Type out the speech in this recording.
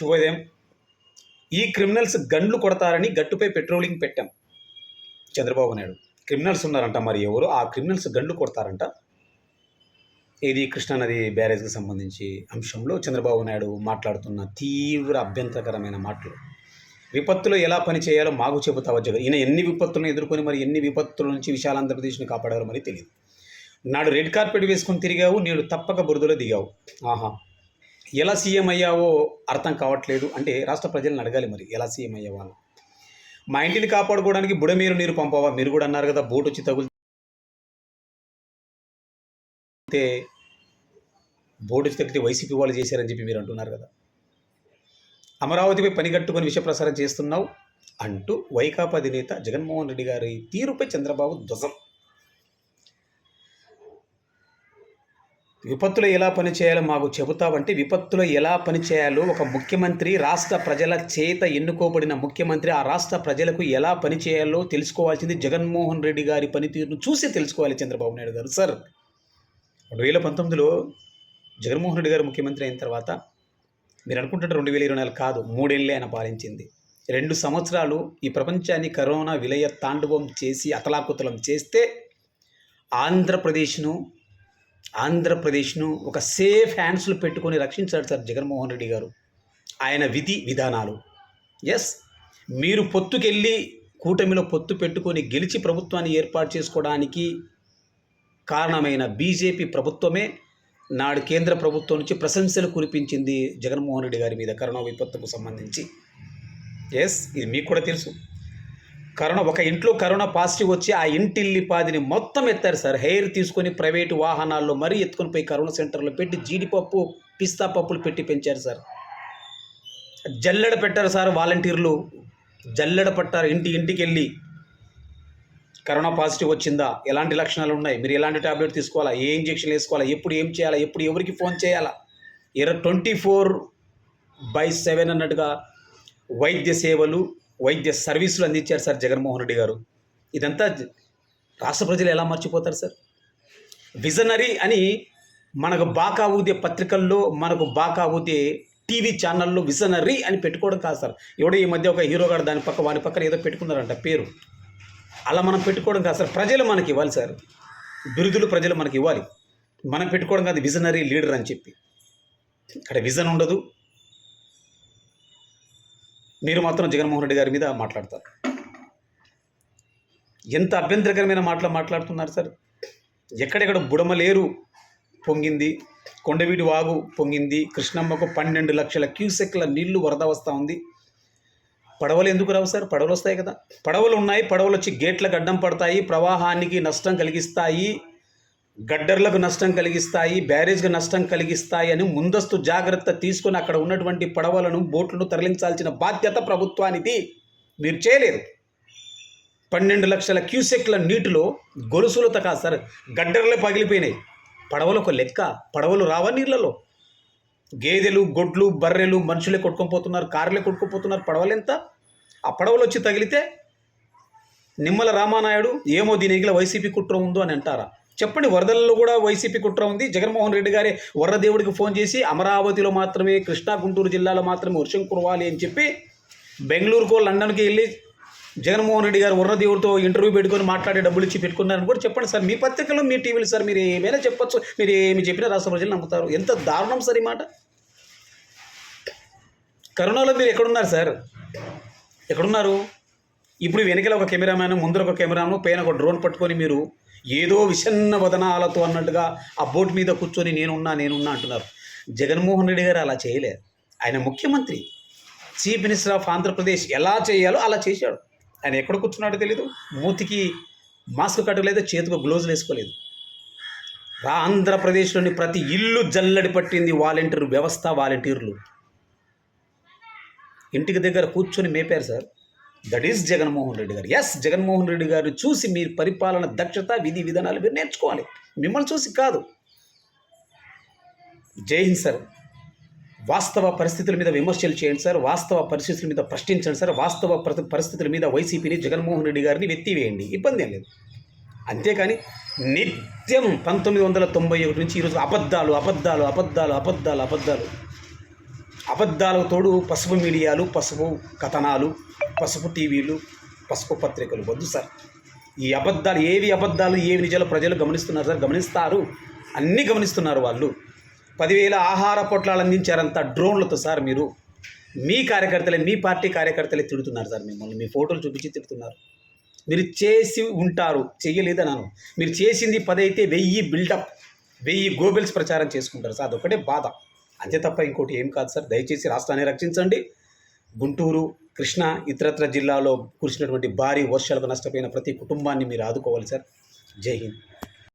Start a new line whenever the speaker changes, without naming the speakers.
శుభోదయం. ఈ criminals గండ్లు కొడతారని గట్టుపై patrolling పెట్టాం. చంద్రబాబు నాయుడు. క్రిమినల్స్ ఉన్నారంట మరి ఎవరు? ఆ క్రిమినల్స్ గండ్లు కొడతారంట. ఇది కృష్ణానది బ్యారేజ్కి సంబంధించి అంశంలో చంద్రబాబు నాయుడు మాట్లాడుతున్న తీవ్ర అభ్యంతరకరమైన మాటలు. విపత్తులో ఎలా పని చేయాలో మాకు చెబుతావా జగన్? ఈయన ఎన్ని విపత్తులను ఎదుర్కొని మరి ఎన్ని విపత్తుల నుంచి విశాల ఆంధ్రప్రదేశ్ని కాపాడారో మరి తెలియదు నాడు రెడ్ కార్పెట్ వేసుకొని తిరిగావు నేడు తప్పక బురదలో దిగావు. ఆహా! ఎలా సీఎం అయ్యావో అర్థం కావట్లేదు అంటే రాష్ట్ర ప్రజలను అడగాలి మరి ఎలా సీఎం అయ్యేవాళ్ళు మా ఇంటిని కాపాడుకోవడానికి బుడమీరు నీరు పంపవా? మీరు కూడా అన్నారు కదా బోట్ వచ్చి తగిలితే బోట్ వచ్చి తగ్గితే వైసీపీ వాళ్ళు చేశారని చెప్పి మీరు అంటున్నారు కదా. అమరావతిపై పని పనిగట్టుకొని విషప్రసారం చేస్తున్నావు అంటూ వైకాపా అధినేత జగన్మోహన్ రెడ్డి గారి తీరుపై చంద్రబాబు ధ్వజం. విపత్తులో ఎలా పనిచేయాలో మాకు చెబుతావంటే విపత్తులో ఎలా పనిచేయాలో ఒక ముఖ్యమంత్రి రాష్ట్ర ప్రజల చేత ఎన్నుకోబడిన ముఖ్యమంత్రి ఆ రాష్ట్ర ప్రజలకు ఎలా పనిచేయాలో తెలుసుకోవాల్సింది జగన్మోహన్ రెడ్డి గారి పనితీరును చూసి తెలుసుకోవాలి చంద్రబాబు నాయుడు గారు సార్. రెండు వేల పంతొమ్మిదిలో జగన్మోహన్ రెడ్డి గారు ముఖ్యమంత్రి అయిన తర్వాత మీరు అనుకుంటుంటే రెండు వేల ఇరవై నాలుగు కాదు మూడేళ్ళే ఆయన పాలించింది. రెండు సంవత్సరాలు ఈ ప్రపంచాన్ని కరోనా విలయ తాండవం చేసి అతలాకుతలం చేస్తే ఆంధ్రప్రదేశ్ను ఆంధ్రప్రదేశ్ను ఒక సేఫ్ హ్యాండ్స్లో పెట్టుకొని రక్షించాడు సార్ జగన్మోహన్ రెడ్డి గారు. ఆయన విధి విధానాలు. ఎస్ మీరు పొత్తుకెళ్ళి కూటమిలో పొత్తు పెట్టుకొని గెలిచి ప్రభుత్వాన్ని ఏర్పాటు చేసుకోవడానికి కారణమైన బీజేపీ ప్రభుత్వమే నాడు కేంద్ర ప్రభుత్వం నుంచి ప్రశంసలు కురిపించింది జగన్మోహన్ రెడ్డి గారి మీద కరోనా విపత్తుకు సంబంధించి. ఎస్ ఇది మీకు కూడా తెలుసు. కరోనా ఒక ఇంట్లో కరోనా పాజిటివ్ వచ్చి ఆ ఇంటిల్లి పాదిని మొత్తం ఎత్తారు సార్. హెయిర్ తీసుకొని ప్రైవేటు వాహనాల్లో మరీ ఎత్తుకొని పోయి కరోనా సెంటర్లో పెట్టి జీడిపప్పు పిస్తా పప్పులు పెట్టి పెంచారు సార్. జల్లెడ పెట్టారు సార్ వాలంటీర్లు. జల్లెడ పట్టారు ఇంటి ఇంటికి వెళ్ళి కరోనా పాజిటివ్ వచ్చిందా? ఎలాంటి లక్షణాలు ఉన్నాయి? మీరు ఎలాంటి టాబ్లెట్ తీసుకోవాలా? ఏ ఇంజెక్షన్ వేసుకోవాలా? ఎప్పుడు ఏం చేయాలా? ఎప్పుడు ఎవరికి ఫోన్ చేయాలా? ఇరవై ట్వంటీ ఫోర్ బై సెవెన్ అన్నట్టుగా వైద్య సేవలు వైద్య సర్వీసులు అందించారు సార్ జగన్మోహన్ రెడ్డి గారు. ఇదంతా రాష్ట్ర ప్రజలు ఎలా మర్చిపోతారు సార్? విజనరీ అని మనకు బాకా ఊదే పత్రికల్లో మనకు బాకా ఊదే టీవీ ఛానల్లో విజనరీ అని పెట్టుకోవడం కాదు సార్. ఎవడో ఈ మధ్య ఒక హీరో గారు దాని పక్క వాని పక్కన ఏదో పెట్టుకున్నారంట పేరు. అలా మనం పెట్టుకోవడం కాదు సార్. ప్రజలు మనకి ఇవ్వాలి సార్. బిరుదులు ప్రజలు మనకి ఇవ్వాలి. మనం పెట్టుకోవడం కాదు విజనరీ లీడర్ అని చెప్పి. ఇక్కడ విజన్ ఉండదు. మీరు మాత్రం జగన్మోహన్ రెడ్డి గారి మీద మాట్లాడతారు. ఎంత అభ్యంతరకరమైన మాటలు మాట్లాడుతున్నారు సార్. ఎక్కడెక్కడ బుడమలేరు పొంగింది కొండవీటి వాగు పొంగింది కృష్ణమ్మకు పన్నెండు లక్షల క్యూసెక్ల నీళ్ళు వరద వస్తూ ఉంది. పడవలు ఎందుకు రావు సార్? పడవలు వస్తాయి కదా. పడవలు ఉన్నాయి పడవలు వచ్చి గేట్లకు అడ్డం పడతాయి ప్రవాహానికి నష్టం కలిగిస్తాయి. గడ్డర్లకు నష్టం కలిగిస్తాయి బ్యారేజ్కి నష్టం కలిగిస్తాయి అని ముందస్తు జాగ్రత్త తీసుకొని అక్కడ ఉన్నటువంటి పడవలను బోట్లను తరలించాల్సిన బాధ్యత ప్రభుత్వానికి మీరు చేయలేదు. పన్నెండు లక్షల క్యూసెక్ల నీటిలో గొలుసులతో కాదు సార్ గడ్డర్లే పగిలిపోయినాయి. పడవలు ఒక లెక్క పడవలు రావా నీళ్ళలో? గేదెలు గొడ్లు బర్రెలు మనుషులే కొట్టుకొని పోతున్నారు కార్లే కొట్టుకుపోతున్నారు పడవలు ఎంత ఆ పడవలు వచ్చి తగిలితే? నిమ్మల రామానాయుడు ఏమో దీని ఎగిల వైసీపీ కుట్ర ఉందో అని అంటారా? చెప్పండి వరదల్లో కూడా వైసీపీ కుట్ర ఉంది. జగన్మోహన్ రెడ్డి గారే వరదేవుడికి ఫోన్ చేసి అమరావతిలో మాత్రమే కృష్ణా గుంటూరు జిల్లాలో మాత్రమే వర్షం కురవాలి అని చెప్పి బెంగళూరుకో లండన్కి వెళ్ళి జగన్మోహన్ రెడ్డి గారు వరదేవుడితో ఇంటర్వ్యూ పెట్టుకొని మాట్లాడే డబ్బులు ఇచ్చి పెట్టుకున్నారని కూడా చెప్పండి సార్. మీ పత్రికలో మీ టీవీలు సార్ మీరు ఏమైనా చెప్పొచ్చు? మీరు ఏమి చెప్పినా రాష్ట్ర ప్రజలు నమ్ముతారు. ఎంత దారుణం సార్ ఈ మాట? కరోనాలో మీరు ఎక్కడున్నారు సార్? ఎక్కడున్నారు? ఇప్పుడు వెనకల ఒక కెమెరామ్యాన్ ముందర ఒక కెమెరాను పైన ఒక డ్రోన్ పట్టుకొని మీరు ఏదో విషన్న వదనాలతో అన్నట్టుగా ఆ బోట్ మీద కూర్చొని నేనున్నా నేనున్నా అంటున్నారు. జగన్మోహన్ రెడ్డి గారు అలా చేయలేదు. ఆయన ముఖ్యమంత్రి. చీఫ్ మినిస్టర్ ఆఫ్ ఆంధ్రప్రదేశ్ ఎలా చేయాలో అలా చేశాడు. ఆయన ఎక్కడ కూర్చున్నాడో తెలియదు మూతికి మాస్క్ కట్టలేదు చేతికి గ్లోజులు వేసుకోలేదు. రా ఆంధ్రప్రదేశ్లోని ప్రతి ఇల్లు జల్లడి పట్టింది వాలంటీర్ వ్యవస్థ వాలంటీర్లు. ఇంటికి దగ్గర కూర్చొని మేపారు sir. That is Jaganmohan Reddy గారు. ఎస్ జగన్మోహన్ రెడ్డి గారు చూసి మీ పరిపాలన దక్షత విధి విధానాలు మీరు నేర్చుకోవాలి. మిమ్మల్ని చూసి కాదు. జై హింద్ సార్. వాస్తవ పరిస్థితుల మీద విమర్శలు చేయండి సార్. వాస్తవ పరిస్థితుల మీద ప్రశ్నించండి సార్. వాస్తవ పరిస్థితుల మీద వైసీపీని జగన్మోహన్ రెడ్డి గారిని వెత్తివేయండి. ఇబ్బంది ఏం లేదు. అంతేకాని నిత్యం పంతొమ్మిది వందల తొంభై ఒకటి నుంచి ఈరోజు అబద్ధాలు అబద్ధాలు అబద్ధాలు అబద్ధాలు అబద్ధాలు అబద్ధాలకు తోడు పసుపు మీడియాలు పసుపు కథనాలు పసుపు టీవీలు పసుపు పత్రికలు. వద్దు సార్. ఈ అబద్ధాలు ఏవి అబద్ధాలు ఏవి నిజాలు ప్రజలు గమనిస్తున్నారు సార్? గమనిస్తారు. అన్నీ గమనిస్తున్నారు వాళ్ళు. పదివేల ఆహార పొట్లాలు అందించారంత డ్రోన్లతో సార్ మీరు. మీ కార్యకర్తలే మీ పార్టీ కార్యకర్తలే తిడుతున్నారు సార్ మిమ్మల్ని. మీ ఫోటోలు చూపించి తిడుతున్నారు. మీరు చేసి ఉంటారు. చెయ్యలేదన్నాను. మీరు చేసింది పదైతే వెయ్యి బిల్డప్ వెయ్యి గోబెల్స్ ప్రచారం చేసుకుంటారు సార్. అదొకటే బాధ. అంతే తప్ప ఇంకోటి ఏం కాదు సార్. దయచేసి రాష్ట్రాన్ని రక్షించండి. గుంటూరు కృష్ణా ఇతరత్ర జిల్లాలో కురిసినటువంటి భారీ వర్షాలకు నష్టపోయిన ప్రతి కుటుంబాన్ని మీరు ఆదుకోవాలి సార్. జై హింద్.